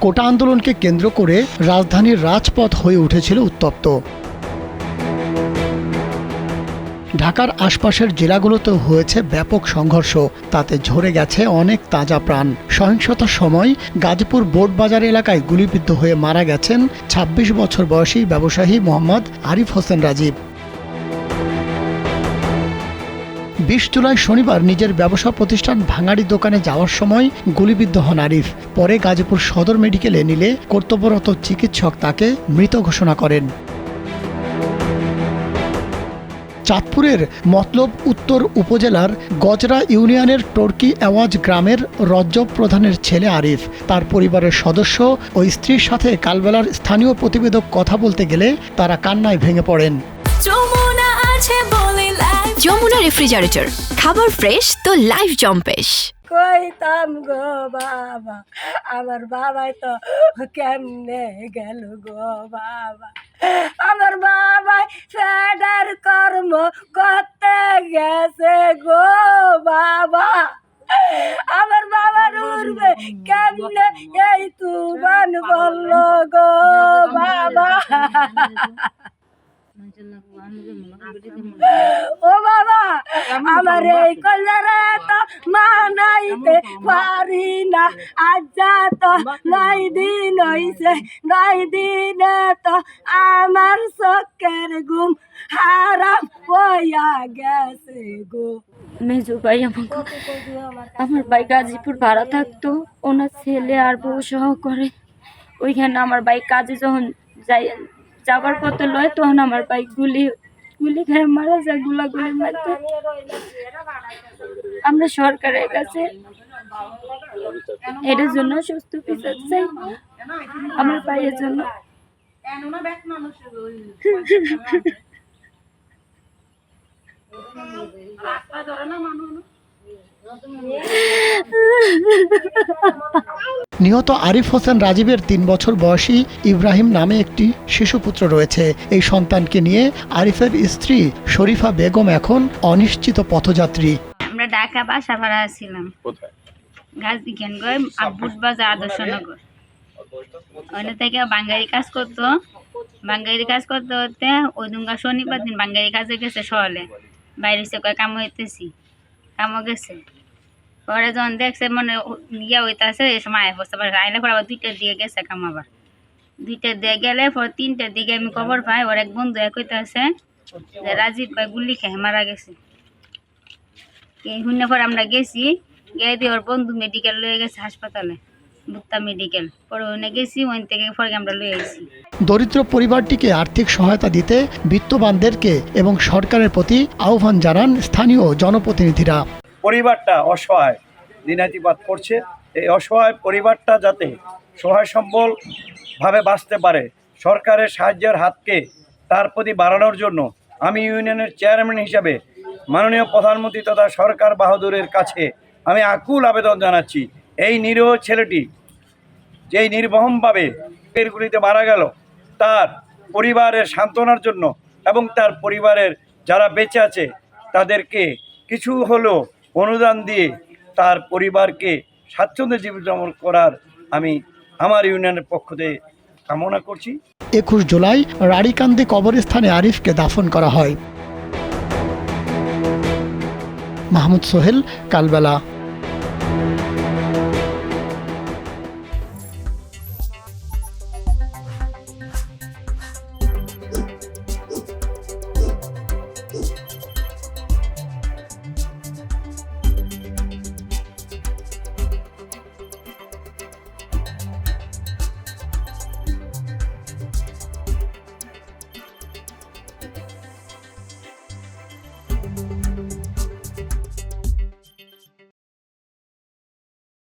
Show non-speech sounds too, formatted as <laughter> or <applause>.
কোটা আন্দোলনকে কেন্দ্র করে রাজধানীর রাজপথ হয়ে উঠেছিল উত্তপ্ত। ঢাকার আশপাশের জেলাগুলোতেও হয়েছে ব্যাপক সংঘর্ষ। তাতে ঝরে গেছে অনেক তাজা প্রাণ। সহিংসতার সময় গাজীপুর বোর্ড বাজার এলাকায় গুলিবিদ্ধ হয়ে মারা গেছেন ২৬ বছর বয়সী ব্যবসায়ী মোহাম্মদ আরিফ হোসেন রাজীব। বিশ জুলাই শনিবার নিজের ব্যবসা প্রতিষ্ঠান ভাঙাড়ি দোকানে যাওয়ার সময় গুলিবিদ্ধ হন আরিফ। পরে গাজীপুর সদর মেডিকেলে নিলে কর্তব্যরত চিকিৎসক তাকে মৃত ঘোষণা করেন। চাঁদপুরের মতলব উত্তর উপজেলার গজরা ইউনিয়নের টর্কি আওয়াজ গ্রামের রজ্জব প্রধানের ছেলে আরিফ। তার পরিবারের সদস্য ও স্ত্রীর সাথে কালবেলার স্থানীয় প্রতিবেদক কথা বলতে গেলে তারা কান্নায় ভেঙে পড়েন। আছে যমুনা রেফ্রিজারেটর, খাবার ফ্রেশ তো লাইফ জম্পেশ। কইতাম গো বাবা, আমার বাবাই তো কেমনে গেল গো বাবা। আমার বাবাই ফেডার কর্ম করতে গেছে গো বাবা। আমার বাবার উড়বে কেমনে এই তুমান বলল গো বাবা। ও বাবা, আমার এই কল্যাণে তো মানাইতে পারি না। আজ যা তো নয় দিন হইছে, নয় দিনে তো আমার চোখের ঘুম হারাম হইয়া গেছে গো। মেজো ভাই আমাকে, আমার ভাই গাজীপুর ভাড়া থাকতো, ওনার ছেলে আর বউ সহ করে। ওইখানে আমার ভাই কাজে যখন যাই যাবার পথে লয়, তখন আমার ভাই গুলি গুলি খেয়ে, মারা যায় গুলাগুলির মধ্যে আমরা সরকারের কাছে এটার জন্য সুস্থ বিচার চাই। আমার ভাইয়ের জন্য। <laughs> নিহত আরিফ হোসেন রাজীবের তিন বছর বয়সী ইব্রাহিম নামে একটি শিশুপুত্র রয়েছে। এই সন্তানকে নিয়ে আরিফের স্ত্রী শরীফা বেগম এখন অনিশ্চিত পথযাত্রী। আমরা ঢাকা বাসা ভাড়া ছিলাম গাছদি খেন গয় আব্বুস বাজার আদর্শনগর ওখানে থেকে বাঙ্গারি কাজ করতো। বাঙ্গারি কাজ করতে করতে ওই দুঙ্গা শনিবার দিন বাঙ্গারি কাজে গেছে সহলে বাইরে সে কয় কামো হইতেছি কামো গেছে। পরে যখন দেখছে মানে ইয়ে হইতাছে এই সময় আয় বসতে পারে আইলে পরে আবার দুইটার দিকে গেছে কাম আবার। দুইটার দিকে গেলে পরে তিনটার দিকে আমি খবর পাই, ওর এক বন্ধু এক হইতাছে যে, রাজীব ভাই গুলি খেয়ে মারা গেছে। এই শুনে পরে আমরা গেছি, গিয়ে দিয়ে ওর বন্ধু মেডিকেল লয়ে গেছে হাসপাতালে, বুত্তা মেডিকেল পরে ওখানে গেছি ওখান থেকে আমরা লয়ে আইছি। দরিদ্র পরিবারটিকে আর্থিক সহায়তা দিতে বিত্তবানদেরকে এবং সরকারের প্রতি আহ্বান জানান স্থানীয় জনপ্রতিনিধিরা। পরিবারটা অসহায়, দিনাতিপাত করছে। এই অসহায় পরিবারটা যাতে সহায় সম্বলভাবে বাঁচতে পারে, সরকারের সাহায্যের হাতকে তার প্রতি বাড়ানোর জন্য আমি ইউনিয়নের চেয়ারম্যান হিসাবে মাননীয় প্রধানমন্ত্রী তথা সরকার বাহাদুরের কাছে আমি আকুল আবেদন জানাচ্ছি। এই নিরীহ ছেলেটি যেই নির্মমভাবে পেরগুলিতে মারা গেল, তার পরিবারের সান্ত্বনার জন্য এবং তার পরিবারের যারা বেঁচে আছে, তাদেরকে কিছু হলেও অনুদান দিয়ে তার পরিবারকে স্বাচ্ছন্দ্যে জীবনযাপন করার আমি আমার ইউনিয়নের পক্ষ থেকে কামনা করছি। একুশ জুলাই রাড়িকান্দি কবরস্থানে আরিফকে দাফন করা হয়। মাহমুদ সোহেল, কালবেলা।